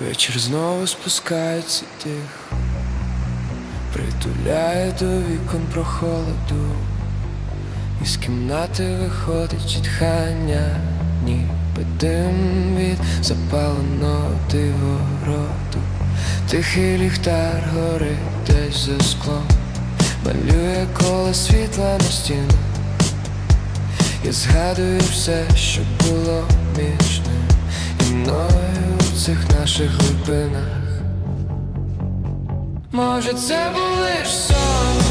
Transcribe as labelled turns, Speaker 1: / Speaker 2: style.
Speaker 1: Вечір знову спускається тихо, притуляє до вікон прохолоду, із кімнати виходить чітхання, ніби дим від запаленого дивороду. Тихий ліхтар горить десь за склом, малює коло світла на стіну. Я згадую все, що було між цих наших глибинах. Може, це були ж сон,